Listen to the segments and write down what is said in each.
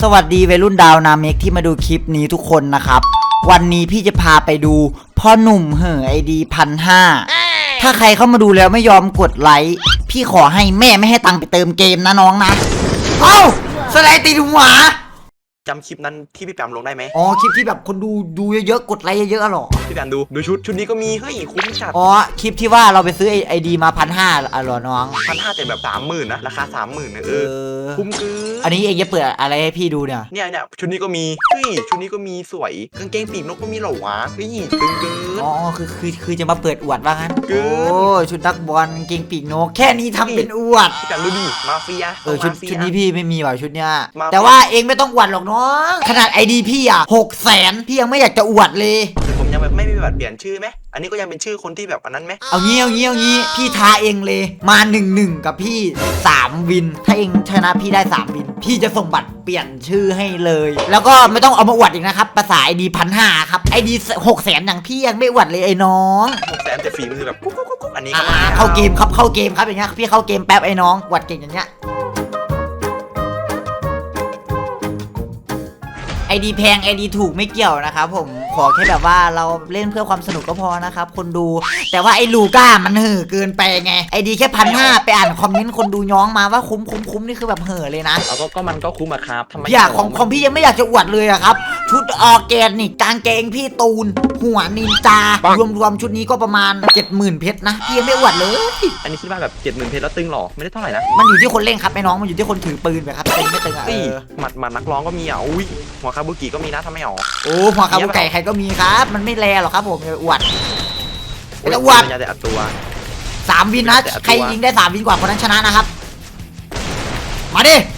สวัสดีวัยรุ่นดาวนาเมกที่มาดูคลิปนี้ทุกคนนะครับ วันนี้พี่จะพาไปดูพ่อหนุ่มเห่อไอดีพันห้าถ้าใครเข้ามาดูแล้วไม่ยอมกดไลค์พี่ขอให้แม่ไม่ให้ตังค์ไปเติมเกมนะน้องนะ เอ้าสไลด์ตีหัว จำคลิปนั้นที่พี่แปมลงได้ไหมอ๋อคลิปที่แบบคนดูดูเยอะๆกดไลค์เยอะๆหรอพี่แปมดูดูชุดชุดนี้ก็มีเฮ้ยคุ้มจัดอ๋อคลิปที่ว่าเราไปซื้อไอดีมาพันห้าอะเหรอน้องพันห้าแต่แบบสามหมื่นนะราคาสามหมื่นนะเอเอออคุ้มเกินอันนี้เองจะเปิดอะไรให้พี่ดูเนี่ยเนี่ยเนี่ยชุดนี้ก็มีเฮ้ยชุดนี้ก็มีสวยกางเกงปีกนกก็มีเหรอวะเฮ้ยตึงเกินอ๋อคือคือคือจะมาเปิดอวดว่างั้นเกินโอ้ชุดนักบอลกางเกงปีกนก แค่นี้ทำเป็นอวดพี่แปมดูดิมาเฟียเออชุดมาเฟียชุดนี้พี่ไม่มีว่ะชุดเนี้ยมาแต่ว่าเองไม่ต้องอวดหรอกน้องขนาดไอดีพี่อะหกแสนพี่ยังไม่อยากจะอวดเลยผมยังแบบไม่มีบัตรเปลี่ยนชื่อไหมอันนี้ก็ยังเป็นชื่อคนที่แบบอันนั้นไหมเอางี้เอางี้เอางี้พี่ท้าเองเลย มาหนึ่งหนึ่งกับพี่สามวิน ถ้าเองชนะพี่ได้สามวิน พี่จะส่งบัตรเปลี่ยนชื่อให้เลย แล้วก็ไม่ต้องเอามาอวดอีกนะครับภาษาไอดีพันห้าครับไอดีหกแสนอย่างพี่ยังไม่อวดเลยไอ้น้องหกแสนแต่ฝีมือแบบกุ๊กกุ๊กกุ๊กกุ๊กอันนี้อ่าก็ไม่เข้าเกมครับเข้าเกมครับอย่างเงี้ยพี่เข้าเกมแป๊บไอ้น้องอวดเก่งอย่างเงี้ย ไอดีแพงไอดีถูกไม่เกี่ยวนะครับผมขอแค่แบบว่าเราเล่นเพื่อความสนุกก็พอนะครับคนดู แต่ว่าไอ้ลูก้ามันเห่อเกินไปไงไอดีแค่พันห้าไปอ่านคอมเมนต์คนดูย้องมาว่าคุ้มคุ้มคุ้มนี่คือแบบเห่อเลยนะ เอาก็ก็มันก็คุ้มอะครับทำไมอยากของของพี่ยังไม่อยากจะอวดเลยอะครับ ชุดออร์แกนิกกางเกงพี่ตูน หัวนินจารวมรวมๆ ชุดนี้ก็ประมาณ 70,000 เพชรนะ พี่ยังไม่อวดเลย อันนี้คิดว่าแบบเจ็ดหมื่นเพชรแล้วตึงหรอไม่ได้เท่าไหร่นะมันอยู่ที่คนเล่นครับไอ้น้อง มันอยู่ที่คนถือปืนไปครับตึงไม่ตึงอะเอเฮ้ยอหมัดหมัดนักร้องก็มีอะอุ้ยหัวคาบุกิก็มีนะทำไมหรอโอ้หัวคาบุไก่ใครก็มีครับ มันไม่แลหรอกครับผมอย่าไปอวดไม่ต้องอวดยาแต่อัดตัว สามวินนะ แต่ตัว ใครยิงได้สามวินกว่าคนนั้นชนะนะครับ มาดิแตก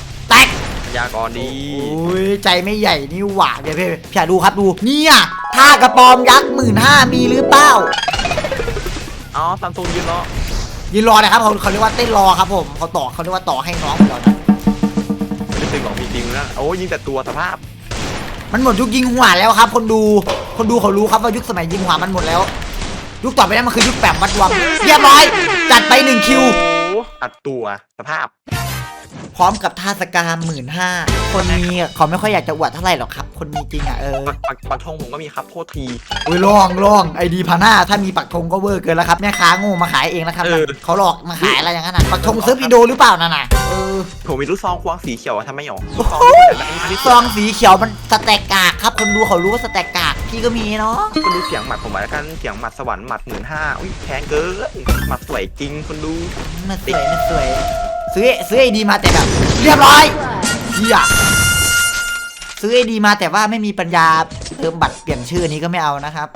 ยากรดีโอ้ยใจไม่ใหญ่นี่หว่าเดี๋ยวพี่พี่อยากดูครับดูเนี่ยท่ากระปอมยักษ์หมื่นห้ามีหรือเปล่าอ๋อซัมซุงยืนเนาะยืนรอนะครับเขาเขาเรียกว่าเต้นรอครับผมเขาต่อเขาเรียกว่าต่อให้น้องเรานะไม่ได้ตึงหรอกมีจริงนะโอ้ยิงแต่ตัวสภาพ มันหมดยุคยิงหัวแล้วครับ คนดูคนดูเขารู้ครับว่ายุคสมัยยิงหัวมันหมดแล้ว ยุคต่อไปนั้นมันคือยุคแปมวัดวังเรียบร้อยจัดไปหนึ่งคิวโอ้อัดตัวสภาพพ ร้อมกับท่าสกาหมื่นห้าคนมีอะเขาไม่ค่อยอยากจะอวดเท่าไหร่หรอกครับ คนมีจริงอะเออ ปักปักปักธงผมก็มีครับโทษที อุ้ยลองลองไอดีพาน่าถ้ามีปักธงก็เวอร์เกินแล้วครับแม่ค้าโง่มาขายเองนะครับเขาหลอกมาขายอะไรอย่างนั้นนะปักธงซื้ออินโดหรือเปล่านั่นน่ะเออผมมีลูกซองควงสีเขียวอะทำไมหรอลูกซองโอ้ยที่ผมอยากได้มากที่ซสุดองสีเขียวมันสแต็กกากครับคนดูเขารู้ว่าสแต็กกากพี่ก็มีเนาะก็ดูเสียงหมัดผมมาแล้วกันเสียงหมัดสวรรค์หมัดหมื่นห้าอุ้ยแพงเกินหมัดสวยจริงคนดู มันสวยมันสวย ซื้อซื้อไอดีมาแต่แบบเรียบร้อยเฮียซื้อไอดีมาแต่ว่าไม่มีปัญญาเติมบัตรเปลี่ยนชื่อนี้ก็ไม่เอานะครับ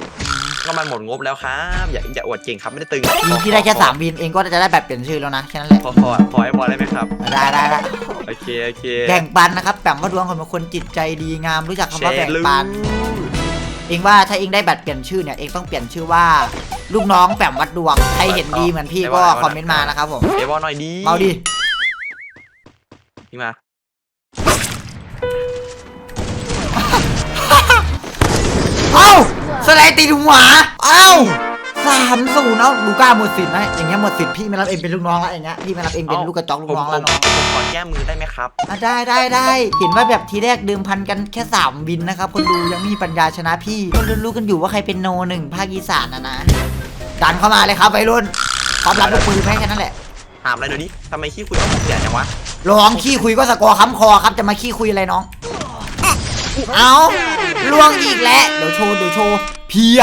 ก็มันหมดงบแล้วครับ อย่าอย่าอวดเก่งครับไม่ได้ตึงยิงพี่ได้แค่สามวินเองก็จะได้แบบเปลี่ยนชื่อแล้วนะแค่นั้นแหละพอพอพอให้พอได้ไหมครับได้ได้ได้โอเคโอเคแบ่งปันนะครับแปมว่าดวงคนเป็นคนจิตใจดีงามรู้จักคำว่าแบ่งปันเองว่าถ้าเองได้บัตรเปลี่ยนชื่อเนี่ยเองต้องเปลี่ยนชื่อว่าลูกน้องแปมวัดดวงใครเห็นดีเหมือนพี่ก็คอมเมนต์มานะครับผมเอวอหน่อยดีเมาดิ นี่มา เอ้าสไลด์ตีหัว เอ้าสามศูนย์เอ้าลูก้าหมดสิทธิ์นะอย่างเงี้ยหมดสิทธิ์พี่ไม่รับเองเป็นลูกน้องแล้วอย่างเงี้ยพี่ไม่รับเองเป็นลูกกระจอกลูกน้องแล้วผมเนาะผมขอแก้มือได้ไหมครับ อะได้ได้ได้เห็นว่าแบบทีแรกเดิมพันกันแค่สามวินนะครับคนดูยังไม่มีปัญญาชนะพี่ก็รู้ๆกันอยู่ว่าใครเป็นโนหนึ่งภาคอีสานนะนะดันเข้ามาเลยครับวัยรุ่นพร้อมรับลูกปืนไหมแค่นั้นแหละ ถามอะไรหน่อยดิทำไมขี้คุยเอาผมเสียจังวะ ลองขี้คุยก็สกอร์ค้ำคอครับจะมาขี้คุยอะไรน้อง เอาลวงอีกแล้วเดี๋ยวโชว์เดี๋ยวโชว์เพีย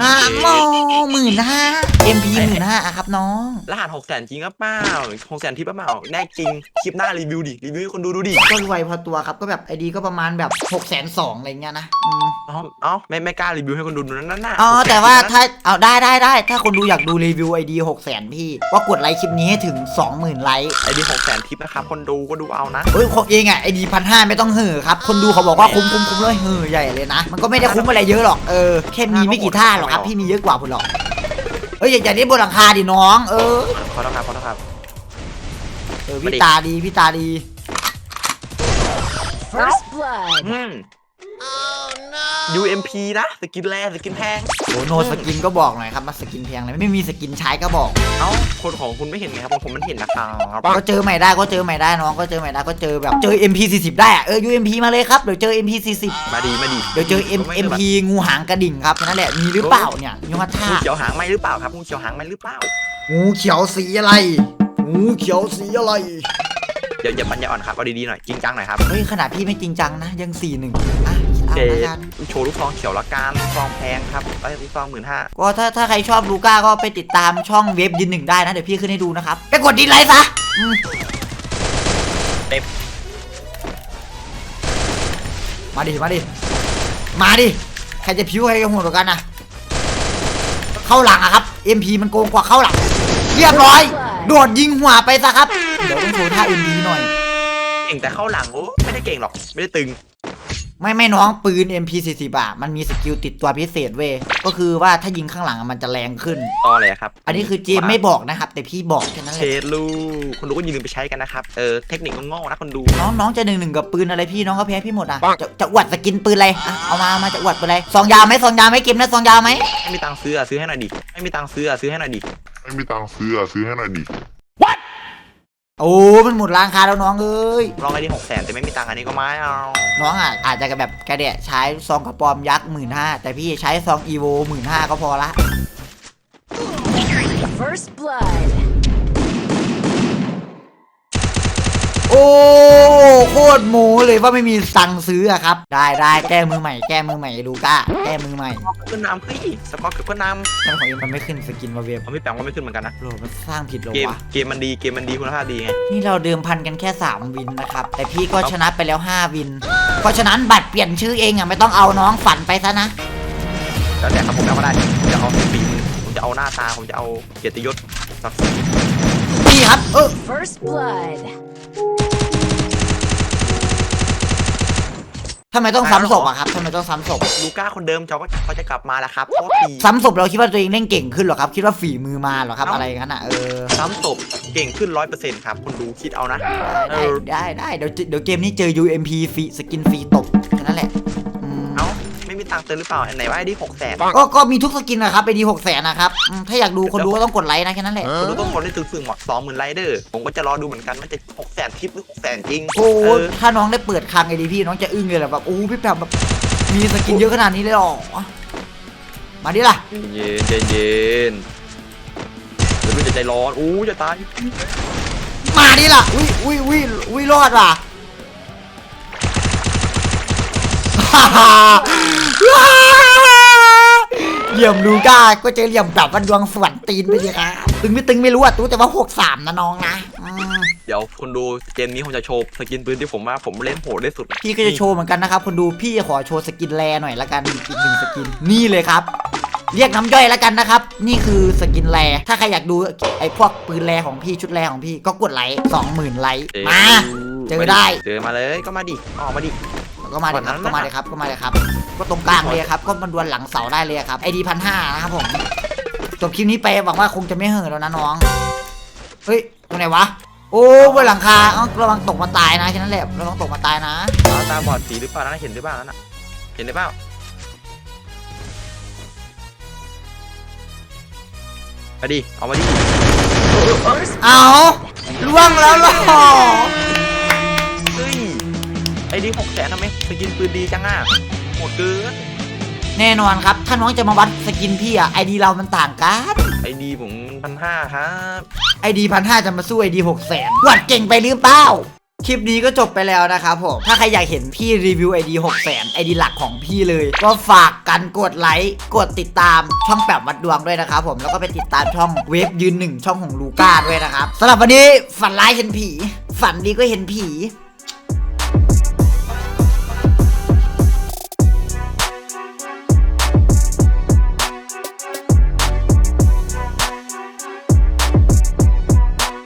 นะโมหมื่นห้าเอ็มพีหมื่นห้าครับน้องรหัสหกแสนจริงก็เปล่าหกแสนที่เปล่าแน่จริง คลิปหน้ารีวิวดิ รีวิวให้คนดูดูดิ ก็รวยพอตัวครับ ก็แบบไอดีก็ประมาณแบบ6กแสนสองอะไรเงี้ยนะอืมเอ้าเอ้าไม่ไม่กล้ารีวิวให้คนดูดูนั่นน่ะอ๋อ แต่ว่าถ้าเอาได้ได้ได้ ถ้าคนดูอยากดูรีวิวไอดีหกแสนพี่ ว่ากดไลค์คลิปนี้ให้ถึง20,000ไลค์ไอดีหกแสนทิปนะครับ คนดูก็ดูเอานะเฮ้ยของเองอะไอดีพันห้าไม่ต้องเห่อครับ คนดูเขาบอกว่าคุ้มคุ้มคุ้มเลยเห่อใหญ่เลยนะ มันก็ไม่ได้คุ้มอะไรเยอะหรอก เออ แค่มีไม่กี่ท่าหรอกครับพี่มีเยอะกว่าคุณหรอกเอ้ยอย่าอย่าได้บนหลังคาดิน้อง เออขอโทษครับขอโทษครับ เออพี่ตาดีพี่ตาดี First blood. อืม UMP นะสกินแรสกินแพงโอ้โนสกินก็บอกหน่อยครับมาสกินแพงเลยไม่มีสกินใช้ก็บอก เอ้าคนของคุณไม่เห็นไงครับของผมมันเห็นนะครับก็เจอใหม่ได้ก็เจอใหม่ได้น้องก็เจอใหม่ได้ก็เจอแบบเจอ MP40 ได้อะเออ UMP มาเลยครับเดี๋ยวเจอ MP40 มาดีมาดีเดี๋ยวเจอ M MP งูหางกระดิ่งครับนั่นแหละมีหรือเปล่าเนี่ยยอดท่างูเขียวหางไหมหรือเปล่าครับงูเขียวหางไหมหรือเปล่างูเขียวสีอะไรงูเขียวสีอะไร เดี๋ยวอย่าปัญญาอ่อนครับเอาดีๆหน่อยจริงจังหน่อยครับเฮ้ยขนาดพี่ไม่จริงจังนะยังสี่หนึ่งอะคิดเอาเจละกัน โชว์ลูกซองเขียวละกันลูกซองแพงครับไอ้ยลูกซองหมื่นห้าก็ถ้าถ้าใครชอบลูก้าก็ไปติดตามช่องเว็บยืนหนึ่งได้นะ เดี๋ยวพี่ขึ้นให้ดูนะครับ ไปกดดิสไลค์ซะอืมมาดิมาดิมาดิใครจะผิวใครจะโหดกว่ากันนะเข้าหลังอะครับ MP มันโกงกว่าเข้าหลัง เรียบร้อย โดดยิงหัวไปซะครับ เดี๋ยวต้องโชว์ท่า MP หน่อย เก่งแต่เข้าหลังโอ้ไม่ได้เก่งหรอก ไม่ได้ตึง ไม่ไม่น้องปืน MP40 อะมันมีสกิลติดตัวพิเศษเว้ยก็คือว่าถ้ายิงข้างหลังอะมันจะแรงขึ้น ต่อเลยครับอันนี้คือเจมไม่บอกนะครับ แต่พี่บอกแค่นั้นแหเชละดลูกคนดูก็อย่าลืมไปใช้กันนะครับ เออ เทคนิคก็โง่นะคนดู น้องน้องจะหนึ่งหนึ่งกับปืนอะไรพี่น้องก็แพ้พี่หมดอะจะจะอวดสกินปืนอะไรอะเอามาเอามาจะอวดปืนอะไรซองยาวไหมซองยาวไหมเกมนะซองยาวไหมไม่มีตังค์ซื้ออะซื้อให้หน่อยดิ ไม่มีตังค์ซื้ออะซื้อให้หน่อยดิ ไม่มีตังค์ซื้ออะซื้อให้หน่อยดิโอ้มันหมดราคาแล้วน้องเอ้ย ลองไอ้ที่หกแสนแต่ไม่มีตังค์อันนี้ก็ไม่เอาน้องอะอาจจะแบบกระเดะใช้ซองกระปอมยักษ์หมื่นห้าแต่พี่ใช้ซองอีโวหมื่นห้าก็พอละ First blood. โอ้ โคตรโมเลยว่าไม่มีตังค์ซื้ออะครับ ได้ได้แก้มือใหม่แก้มือใหม่ลูก้าแก้มือใหม่ขึ้นนำเฮ้ยสกอร์เกือบขึ้นนแต่ของเอ็มมันไม่ขึ้นสกินมาเวฟำเขาไม่แปลงว่าไม่ขึ้นเหมือนกันนะโหลมันสร้างผิดเหรอเกมวะเกมมันดีเกมมันดีคุณภาพดีไงนี่เราเดิมพันกันแค่ 3 วินนะครับ แต่พี่ก็ชนะไปแล้ว 5 วิน เพราะฉะนั้นบัตรเปลี่ยนชื่อเองอะไม่ต้องเอาน้องฝันไปซะนะแล้วแต่ครับผมเอาก็ได้ผมจะเอาฝีมือผมจะเอาหน้าตาผมจะเอาเกียรติยศศักดิ์ศรีนี่ครับเออ First blood. ทำไมต้องซ้ำศพอะครับทำไมต้องซ้ำศพลูก้าคนเดิมเขาก็เขาจะกลับมาแล้วครับโคตรดีซ้ำศพเราคิดว่าตัวเองเล่นเก่งขึ้นเหรอครับ คิดว่าฝีมือมาเหรอครับ อะไรงั้นอะเออซ้ำศพเก่งขึ้นร้อยเปอร์เซ็นต์ครับคนดูคิดเอานะเอได้อได้ได้เดี๋ยวเดี๋ยวเกมนี้เจอ UMP ฟรีสกินฟรีตบแค่นั้นแหละอืมเอ้าไม่มี ตังค์เติมหรือเปล่าอันไหนว่าไอ้ที่หกแสนก็ก็มีทุกสกินนะครับไปดีหกแสนนะครับอืมถ้าอยากดูคนดูก็ต้องกดไลค์นะแค่นั้นแหละ คนดูต้องกดได้ถึงสื่อหมดสองหมื่นไลเดอร์ผมก็จะรอดูเหมือนกันว่าจะหกแสนทิปหรือหกแสนจริงโอ้เออถ้าน้องได้เปิดคลังไอดีพี่น้องจะอึ้งเลยแหละแบบโอ้พี่แบบแบบมีสกินเยอะขนาดนี้เลยเหรอมาดิล่ะ เย็นเย็นเย็นเดี๋ยวมันจะใจร้อนอู้จะตายมาดิล่ะอุ้ยอุ้ยอุ้ยอุ้ยรอดว่ะ เหลี่ยมลูก้าก็เจอเหลี่ยมแบบวันดวงสวรรค์ตีนไปเลยครับตึงไม่ตึงไม่รู้อะตู้แต่ว่าหกสามนะน้องนะอืมเดี๋ยวคนดูเกมนี้ผมจะโชว์สกินปืนที่ผมว่าผมเล่นโหดที่สุดพี่ก็จะโชว์เหมือนกันนะครับคนดูพี่จะขอโชว์สกินแรหน่อยละกันอีกหนึ่งสกินนี่เลยครับ เรียกน้ำย่อยแล้วกันนะครับ นี่คือสกินแรถ้าใครอยากดูไอ้พวกปืนแรของพี่ชุดแรของพี่ก็กดไลค์สองหมื่นไลค์มาเจอได้ เจอมาเลยก็มาดิออกมาดิ ก็มาเลยครับก่ก็อนนั้นมาเลยครับก็มาเลยครับ ก็ตรงกลางเลยครับ ก็มันดวลหลังเสาได้เลยครับไอดีพันห้านะครับผมจบคลิปนี้ไปหวังว่าคงจะไม่เห่อะแล้วนะน้องเฮ้ยตรงไหนวะโอ้บนหลังคาเอ้าระวังตกมาตายนะแค่นั้นแหละระวังตกมาตายนะเอาตาบอดสีหรือเปล่านั่นนะเห็นหรือเปล่านั่นน่ะเห็นหรือเปล่ามาดิเอามาดิ First เอาล่วงแล้วเหรอเฮ้ยไอ้ ดีหกแสนทำไมสกินปืนดีจังอะโหดเกินแน่นอนครับ ถ้าน้องจะมาวัดสกินพี่อะไอดีเรามันต่างกันไอ้ดีผมพันห้าครับไอดีพันห้าจะมาสู้ไอดีหกแสนวัดเก่งไปหรือเปล่าคลิปนี้ก็จบไปแล้วนะครับผม ถ้าใครอยากเห็นพี่รีวิวไอดีหกแสนไอดีหลักของพี่เลย ก็ฝากกันกดไลค์ กดติดตามช่องแปบวัดดวงด้วยนะครับผม แล้วก็ไปติดตามช่องเวฟยืนหนึ่งช่องของลูก้าด้วยนะครับสำหรับวันนี้ฝันร้ายเห็นผี ฝันดีก็เห็นผี